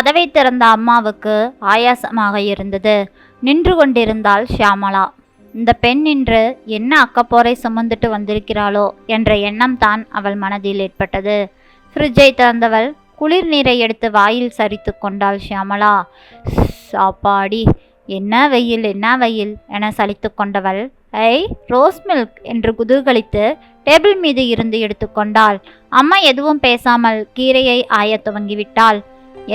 கதவை திறந்த அம்மாவுக்கு ஆயாசமாக இருந்தது. நின்று கொண்டிருந்தாள் ஷியாமலா. இந்த பெண் இன்று என்ன அக்கப்போரை சுமந்துட்டு வந்திருக்கிறாளோ என்ற எண்ணம் தான் அவள் மனதில் ஏற்பட்டது. ஃப்ரிட்ஜை திறந்தவள் குளிர் நீரை எடுத்து வாயில் சரித்து கொண்டாள் ஷியாமலா. சாப்பாடி. என்ன வெயில் என்ன வெயில் என சலித்து கொண்டவள். ஐ ரோஸ் மில்க் என்று குதூகலித்து டேபிள் மீது இருந்து எடுத்துக்கொண்டாள் அம்மா எதுவும் பேசாமல் கீரையை ஆயத் துவங்கிவிட்டாள்.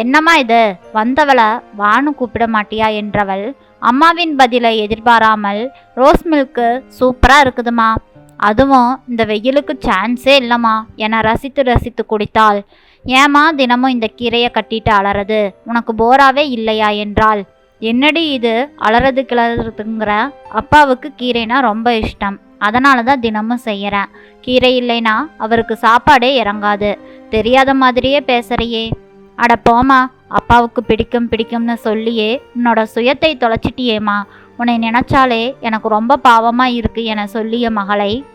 என்னம்மா இது? வந்தவளை வானு கூப்பிட மாட்டியா என்றவள் அம்மாவின் பதிலை எதிர்பாராமல் ரோஸ் மில்க்கு சூப்பராக இருக்குதுமா? அதுவும் இந்த வெயிலுக்கு சான்ஸே இல்லைம்மா என ரசித்து ரசித்து குடித்தாள். ஏமா தினமும் இந்த கீரையை கட்டிட்டு அலறது? உனக்கு போராவே இல்லையா என்றாள். என்னடி இது? அலறது கிளறதுங்கிற அப்பாவுக்கு கீரைனா ரொம்ப இஷ்டம். அதனால தான் தினமும் செய்கிறேன் கீரை இல்லைனா அவருக்கு சாப்பாடே இறங்காது. தெரியாத மாதிரியே பேசுறியே. அட போமா அப்பாவுக்கு பிடிக்கும் பிடிக்கும்னு சொல்லியே உன்னோட சுயத்தை தொலைச்சிட்டியேம்மா. உன்னை நினைச்சாலே எனக்கு ரொம்ப பாவமா இருக்கு என சொல்லிய மகளை.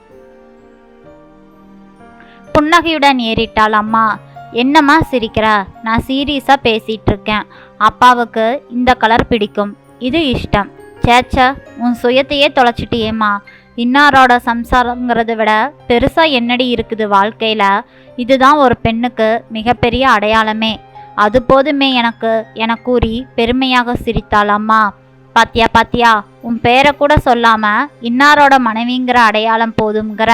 புன்னகையுடன் ஏறிட்டாள் அம்மா. என்னம்மா சிரிக்கிற? நான் சீரியஸா பேசிட்டு இருக்கேன் அப்பாவுக்கு இந்த கலர் பிடிக்கும். இது இஷ்டம். சேச்சா உன் சுயத்தையே தொலைச்சிட்டியேம்மா. இன்னாரோட சம்சாரங்கிறத விட பெருசா என்னடி இருக்குது வாழ்க்கையில? இதுதான் ஒரு பெண்ணுக்கு மிகப்பெரிய அடையாளமே. அது போதுமே எனக்கு என கூறி பெருமையாக சிரித்தாள். அம்மா பாத்தியா பாத்தியா உன் பேரை கூட சொல்லாம இன்னாரோட மனைவிங்கிற அடையாளம் போதுங்கிற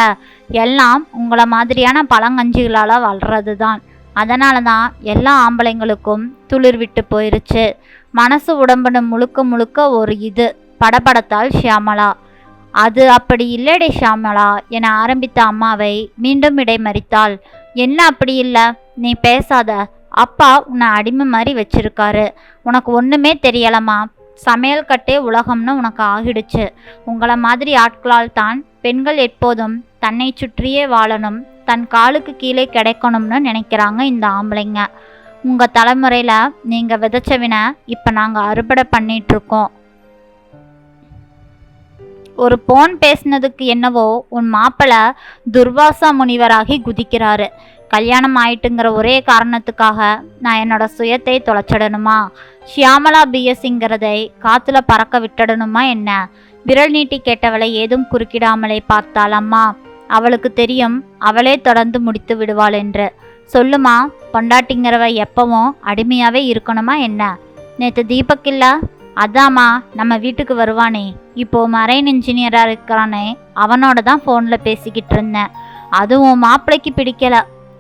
எல்லாம் உங்களை மாதிரியான பழங்கஞ்சிகளால் வளர்றது தான் அதனால தான் எல்லா ஆம்பளைங்களுக்கும் துளிர் விட்டு போயிருச்சு. மனசு உடம்புன்னு முழுக்க முழுக்க ஒரு இது படபடத்தாள் ஷியாமலா. அது அப்படி இல்லடே ஷியாமலா என ஆரம்பித்த அம்மாவை மீண்டும் இடைமறித்தாள். என்ன அப்படி இல்லை? நீ பேசாத அப்பா உன்னை அடிமை மாதிரி வச்சிருக்காரு. உனக்கு ஒன்றுமே தெரியலம்மா. சமையல் கட்டே உலகம்னு உனக்கு ஆகிடுச்சு. உங்களை மாதிரி ஆட்களால் தான் பெண்கள் எப்போதும் தன்னை சுற்றியே வாழணும் தன் காலுக்கு கீழே கிடைக்கணும்னு நினைக்கிறாங்க இந்த ஆம்பளைங்க. உங்கள் தலைமுறையில் நீங்கள் விதைச்சவின இப்போ நாங்கள் அறுவடை பண்ணிகிட்ருக்கோம் இருக்கோம். ஒரு போன் பேசினதுக்கு என்னவோ உன் மாப்பிள்ளை துர்வாசா முனிவராகி குதிக்கிறாரு. கல்யாணம் ஆயிட்டுங்கிற ஒரே காரணத்துக்காக நான் என்னோட சுயத்தை தொலைச்சிடணுமா? ஷியாமலா பிஎஸ்ங்கிறதை காத்துல பறக்க விட்டுடணுமா என்ன? விரல் நீட்டி கேட்டவளை ஏதும் குறுக்கிடாமலே பார்த்தாள் அம்மா அவளுக்கு தெரியும் அவளே தொடர்ந்து முடித்து விடுவாள் என்று. சொல்லுமா பொண்டாட்டிங்கிறவ எப்பவும் அடிமையாகவே இருக்கணுமா என்ன? நேற்று தீபக் அதாம்மா நம்ம வீட்டுக்கு வருவானே. இப்போ மரைன் இன்ஜினியரா இருக்கிறானே அவனோட தான் ஃபோனில் பேசிக்கிட்டு இருந்தேன். அதுவும் மாப்பிள்ளைக்கு பிடிக்கல.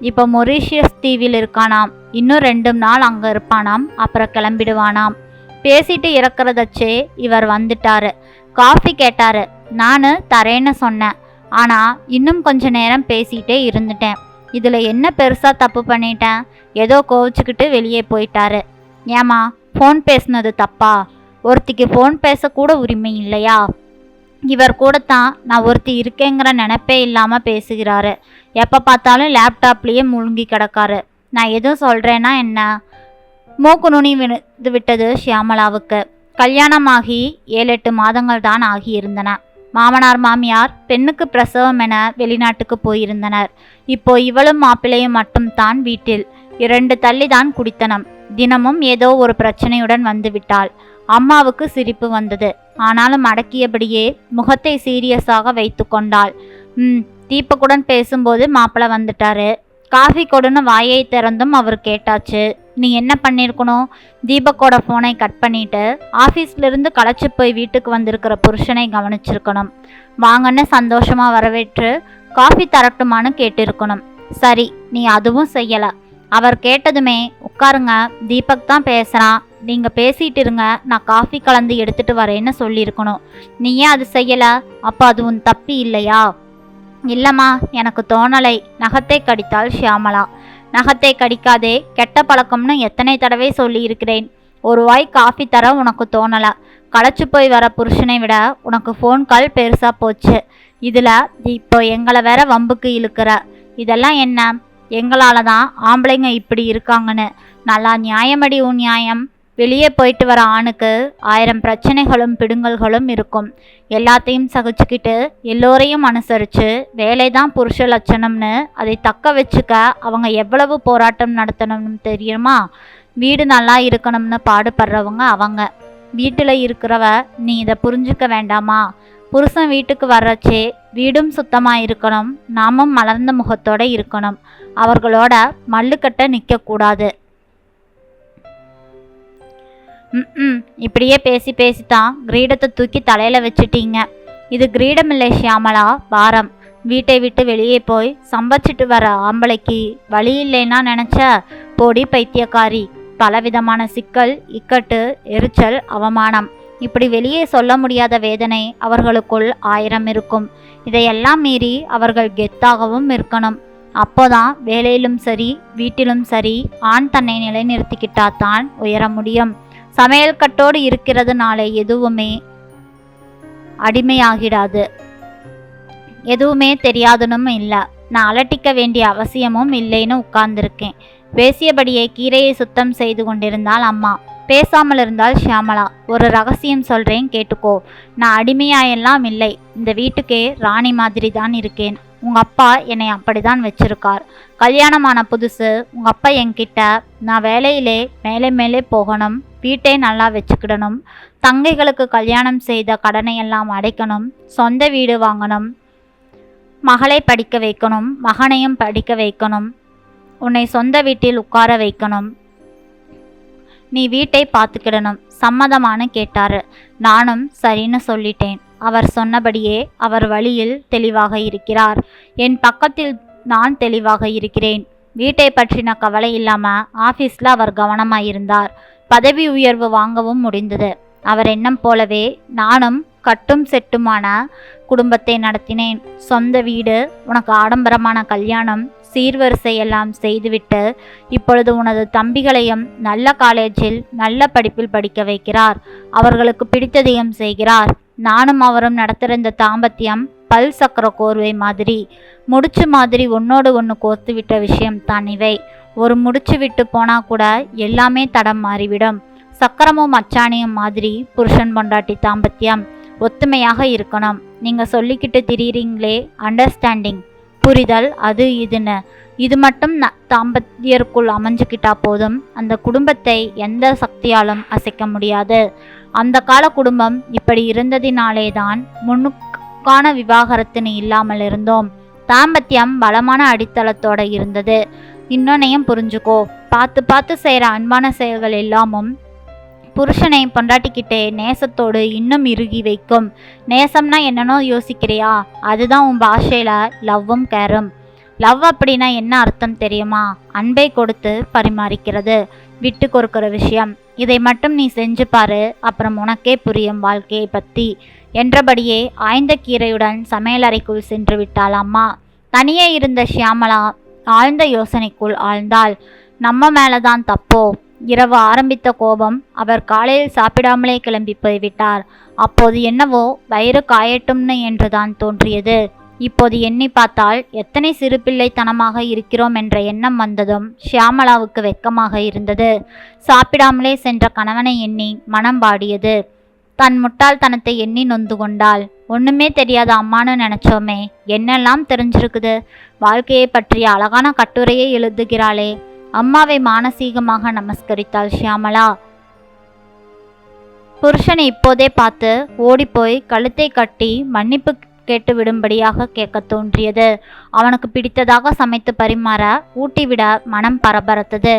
இப்போ மொரீஷியஸ் தீவில் இருக்கானாம். இன்னும் ரெண்டு நாள் அங்கே இருப்பானாம். அப்புறம் கிளம்பிடுவானாம். பேசிட்டு இறக்குறதச்சே இவர் வந்துட்டாரு. காஃபி கேட்டாரு. நான் தரேன்னு சொன்னேன். ஆனால் இன்னும் கொஞ்ச நேரம் பேசிகிட்டே இருந்துட்டேன். இதில் என்ன பெருசாக தப்பு பண்ணிட்டேன்? ஏதோ கோவிச்சுக்கிட்டு வெளியே போயிட்டாரு. ஏமா ஃபோன் பேசுனது தப்பா? ஒருத்திக்கு ஃபோன் பேசக்கூட உரிமை இல்லையா? இவர் கூட தான் நான் ஒருத்தி இருக்கேங்கிற நினப்பே இல்லாமல் பேசுகிறாரு. எப்போ பார்த்தாலும் லேப்டாப்லேயே முழுங்கி கிடக்காரு. நான் எதுவும் சொல்கிறேன்னா என்ன? மூக்கு நுனி விழுந்து விட்டது ஷியாமலாவுக்கு. கல்யாணமாகி ஏழு எட்டு மாதங்கள் தான் ஆகியிருந்தன. மாமனார் மாமியார் பெண்ணுக்கு பிரசவம் என வெளிநாட்டுக்கு போயிருந்தனர். இப்போ இவளும் மாப்பிள்ளையும் மட்டும் தான் வீட்டில். இரண்டு தள்ளி தான் குடித்தனம். தினமும் ஏதோ ஒரு பிரச்சனையுடன் வந்துவிட்டாள். அம்மாவுக்கு சிரிப்பு வந்தது. ஆனாலும் அடக்கியபடியே முகத்தை சீரியஸாக வைத்து கொண்டாள். ம் தீபக்குடன் பேசும்போது மாப்பிள்ளை வந்துட்டாரு. காஃபி கொடுன்னு வாயை திறந்தும் அவர் கேட்டாச்சு. நீ என்ன பண்ணியிருக்கணும் தீபக்கோட ஃபோனை கட் பண்ணிட்டு ஆஃபீஸ்லேருந்து களைச்சி போய் வீட்டுக்கு வந்திருக்கிற புருஷனை கவனிச்சிருக்கணும். வாங்கன்னு சந்தோஷமாக வரவேற்று காஃபி தரட்டுமான்னு கேட்டிருக்கணும். சரி நீ அதுவும் செய்யலை. அவர் கேட்டதுமே உட்காருங்க தீபக் தான் பேசுகிறான் நீங்கள் பேசிகிட்டு இருங்க நான் காஃபி கலந்து எடுத்துகிட்டு வரேன்னு சொல்லியிருக்கணும். நீ ஏன் அது செய்யலை? அப்போ அது உன் தப்பி இல்லையா? இல்லைம்மா எனக்கு தோணலை. நகத்தை கடித்தாள் ஷியாமலா. நகத்தை கடிக்காதே கெட்ட பழக்கம்னு எத்தனை தடவை சொல்லியிருக்கிறேன். ஒரு வாய் காஃபி தர உனக்கு தோணலை. களைச்சு போய் வர புருஷனை விட உனக்கு ஃபோன் கால் பெருசாக போச்சு. இதில் இப்போ எங்களை வேற வம்புக்கு இழுக்கிற. இதெல்லாம் என்ன? எங்களால தான் ஆம்பளைங்க இப்படி இருக்காங்கன்னு. நல்லா நியாயமடி உன் நியாயம். வெளியே போயிட்டு வர ஆணுக்கு ஆயிரம் பிரச்சனைகளும் பிடுங்கல்களும் இருக்கும். எல்லாத்தையும் சகிச்சுக்கிட்டு எல்லோரையும் அனுசரித்து வேலை தான் புருஷ லட்சணம்னு அதை தக்க வச்சுக்க அவங்க எவ்வளவு போராட்டம் நடத்தணும்னு தெரியுமா? வீடு நல்லா இருக்கணும்னு பாடுபடுறவங்க அவங்க. வீட்டில் இருக்கிறவ நீ இதை புரிஞ்சுக்க வேண்டாமா? புருஷன் வீட்டுக்கு வர்றச்சே வீடும் சுத்தமாக இருக்கணும் நாமும் மலர்ந்த முகத்தோடு இருக்கணும். அவர்களோட மல்லுக்கட்ட நிற்கக்கூடாது ம் இப்படியே பேசி பேசி தான் கிரீடத்தை தூக்கி தலையில் வச்சுட்டீங்க. இது கிரீடம் இல்லை ஷியாமலா பாரம் வீட்டை விட்டு வெளியே போய் சம்பச்சிட்டு வர ஆம்பளைக்கு வழி இல்லைன்னா நினச்ச போடி பைத்தியக்காரி பலவிதமான சிக்கல் இக்கட்டு எரிச்சல் அவமானம். இப்படி வெளியே சொல்ல முடியாத வேதனை அவர்களுக்குள் ஆயிரம் இருக்கும். இதையெல்லாம் மீறி அவர்கள் கெத்தாகவும் இருக்கணும். அப்போதான் வேலையிலும் சரி வீட்டிலும் சரி ஆண் தன்னை நிலைநிறுத்திக்கிட்டாதான் உயர முடியும். சமையல் கட்டோடு இருக்கிறதுனால எதுவுமே அடிமையாகிடாது. எதுவுமே தெரியாதுன்னு இல்லை. நான் அலட்டிக்க வேண்டிய அவசியமும் இல்லைன்னு உட்கார்ந்துருக்கேன். பேசியபடியே கீரையை சுத்தம் செய்து கொண்டிருந்தால் அம்மா. பேசாமல் இருந்தால் ஷியாமலா. ஒரு ரகசியம் சொல்கிறேன் கேட்டுக்கோ. நான் அடிமையாயெல்லாம் இல்லை. இந்த வீட்டுக்கே ராணி மாதிரி தான் இருக்கேன். உங்கள் அப்பா என்னை அப்படிதான் வச்சுருக்கார். கல்யாணமான புதுசு. உங்கள் அப்பா என்கிட்ட நான் வேலையிலே மேலே மேலே போகணும். வீட்டை நல்லா வச்சுக்கிடணும். தங்கைகளுக்கு கல்யாணம் செய்த கடனை எல்லாம் அடைக்கணும். சொந்த வீடு வாங்கணும். மகளை படிக்க வைக்கணும். மகனையும் படிக்க வைக்கணும். உன்னை சொந்த வீட்டில் உட்கார வைக்கணும். நீ வீட்டை பார்த்துக்கிடணும் சம்மதமானு கேட்டாரு. நானும் சரின்னு சொல்லிட்டேன். அவர் சொன்னபடியே அவர் வழியில் தெளிவாக இருக்கிறார். என் பக்கத்தில் நான் தெளிவாக இருக்கிறேன். வீட்டை பற்றின கவலை இல்லாமல் ஆஃபீஸில் அவர் கவனமாயிருந்தார். பதவி உயர்வு வாங்கவும் முடிந்தது. அவர் எண்ணம் போலவே நானும் கட்டும் செட்டுமான குடும்பத்தை நடத்தினேன். சொந்த வீடு உனக்கு ஆடம்பரமான கல்யாணம் சீர்வரிசையெல்லாம் செய்துவிட்டு இப்பொழுது உனது தம்பிகளையும் நல்ல காலேஜில் நல்ல படிப்பில் படிக்க வைக்கிறார். அவர்களுக்கு பிடித்ததையும் செய்கிறார். நானும் அவரும் நடத்திருந்த தாம்பத்தியம் பல் சக்கர கோர்வை மாதிரி. முடிச்சு மாதிரி ஒன்னோடு ஒன்று கோர்த்து விட்ட விஷயம் தான் இவை. ஒரு முடிச்சு விட்டு போனா கூட எல்லாமே தடம் மாறிவிடும். சக்கரமும் அச்சாணியும் மாதிரி புருஷன் பொண்டாட்டி தாம்பத்தியம். ஒத்துமையாக இருக்கணும். நீங்கள் சொல்லிக்கிட்டு திரியிறீங்களே அண்டர்ஸ்டாண்டிங் புரிதல் அது இதுன்னு. இது மட்டும் ந தாம்பத்தியருக்குள் அமைஞ்சுக்கிட்டா போதும். அந்த குடும்பத்தை எந்த சக்தியாலும் அசைக்க முடியாது. அந்த கால குடும்பம் இப்படி இருந்ததினாலே தான் முன்னுக்கான விவாகரத்துன்னு இல்லாமல் இருந்தோம். தாம்பத்தியம் பலமான அடித்தளத்தோட இருந்தது. இன்னொன்னையும் புரிஞ்சுக்கோ. பார்த்து பார்த்து செய்கிற அன்பான செயல்கள் எல்லாமும் புருஷனை பொண்டாட்டிக்கிட்டே நேசத்தோடு இன்னும் இறுகி வைக்கும். நேசம்னா என்னன்னோ யோசிக்கிறியா? அதுதான் உன் பாஷையில் லவ்வும் கேரும். லவ் அப்படின்னா என்ன அர்த்தம் தெரியுமா? அன்பை கொடுத்து பரிமாறிக்கிறது விட்டு கொடுக்கிற விஷயம். இதை மட்டும் நீ செஞ்சு பாரு அப்புறம் உனக்கே புரியும் வாழ்க்கையை பற்றி என்றபடியே ஆய்ந்த கீரையுடன் சமையலறைக்குள் சென்று விட்டாள் அம்மா. தனியே இருந்த ஷியாமலா ஆழ்ந்த யோசனைக்குள் ஆழ்ந்தாள். நம்ம மேலே தான் தப்போ? இரவு ஆரம்பித்த கோபம் அவர் காலையில் சாப்பிடாமலே கிளம்பி போய்விட்டார். அப்போது என்னவோ வயிறு காயட்டும்னு என்றுதான் தோன்றியது. இப்போது எண்ணி பார்த்தால் எத்தனை சிறு பிள்ளைத்தனமாக இருக்கிறோம் என்ற எண்ணம் வந்ததும் ஷியாமலாவுக்கு வெக்கமாக இருந்தது. சாப்பிடாமலே சென்ற கணவனை எண்ணி மனம் பாடியது தன் முட்டாள்தனத்தை எண்ணி நொந்து கொண்டாள். ஒண்ணுமே தெரியாத அம்மான்னு நினைச்சோமே என்னெல்லாம் தெரிஞ்சிருக்குது? வாழ்க்கையை பற்றிய அழகான கட்டுரையை எழுதுகிறாளே. அம்மாவை மானசீகமாக நமஸ்கரித்தாள் ஷியாமலா. புருஷனை இப்போதே பார்த்து ஓடிப்போய் கழுத்தை கட்டி மன்னிப்பு கேட்டு விடும்படியாக கேட்க தோன்றியது. அவனுக்கு பிடித்ததாக சமைத்து பரிமாற ஊட்டிவிட மனம் பரபரத்தது.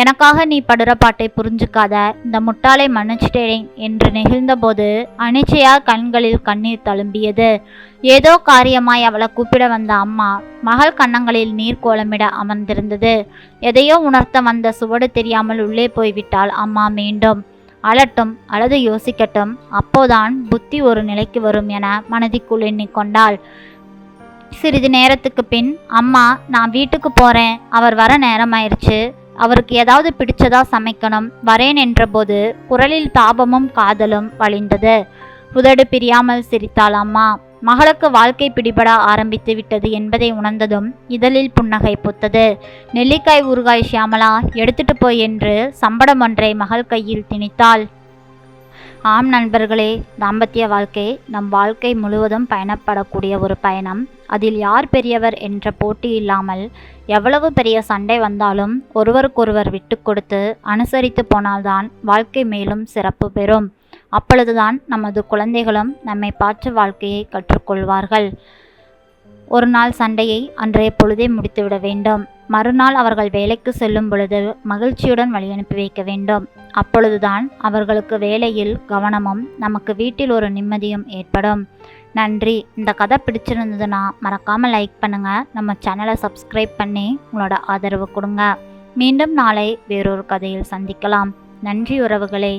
எனக்காக நீ படுற பாட்டை புரிஞ்சுக்காத. இந்த முட்டாளை மன்னிச்சிட்டேன் என்று நெகிழ்ந்தபோது அனிச்சையா கண்களில் கண்ணீர் தழும்பியது. ஏதோ காரியமாய் அவளை கூப்பிட வந்த அம்மா மகள் கன்னங்களில் நீர் கோலமிட அமர்ந்திருந்தது. எதையோ உணர்த்த வந்த சுவடு தெரியாமல் உள்ளே போய்விட்டாள். அம்மா மீண்டும் அழட்டும் அல்லது யோசிக்கட்டும். அப்போதான் புத்தி ஒரு நிலைக்கு வரும் என மனதிக்குள் எண்ணிக்கொண்டாள். சிறிது நேரத்துக்கு பின் அம்மா நான் வீட்டுக்கு போறேன். அவர் வர நேரமாயிருச்சு. அவருக்கு ஏதாவது பிடிச்சதா சமைக்கணும். வரேன் என்றபோது குரலில் தாபமும் காதலும் வழிந்தது. உதடு பிரியாமல் சிரித்தாள் அம்மா. மகளுக்கு வாழ்க்கை பிடிபட ஆரம்பித்து விட்டது என்பதை உணர்ந்ததும் இதழில் புன்னகை பூத்தது. நெல்லிக்காய் ஊறுகாய் ஷியாமலா எடுத்துட்டு போய் என்று சம்படம் ஒன்றை மகள் கையில் திணித்தாள். ஆம் நண்பர்களே தாம்பத்திய வாழ்க்கை நம் வாழ்க்கை முழுவதும் பயணப்படக்கூடிய ஒரு பயணம். அதில் யார் பெரியவர் என்ற போட்டி இல்லாமல் எவ்வளவு பெரிய சண்டை வந்தாலும் ஒருவருக்கொருவர் விட்டு கொடுத்து அனுசரித்து போனால்தான் வாழ்க்கை மேலும் சிறப்பு பெறும். அப்பொழுதுதான் நமது குழந்தைகளும் நம்மை பார்த்து வாழ்க்கையை கற்றுக்கொள்வார்கள். ஒரு நாள் சண்டையை அன்றைய பொழுதே முடித்துவிட வேண்டும். மறுநாள் அவர்கள் வேலைக்கு செல்லும் பொழுது மகிழ்ச்சியுடன் வழியனுப்பி வைக்க வேண்டும். அப்பொழுதுதான் அவர்களுக்கு வேலையில் கவனமும் நமக்கு வீட்டில் ஒரு நிம்மதியும் ஏற்படும். நன்றி. இந்த கதை பிடிச்சிருந்ததுன்னா மறக்காமல் லைக் பண்ணுங்கள் நம்ம சேனலை சப்ஸ்கிரைப் பண்ணி உங்களோட ஆதரவு கொடுங்க. மீண்டும் நாளை வேறொரு கதையில் சந்திக்கலாம். நன்றி உறவுகளே.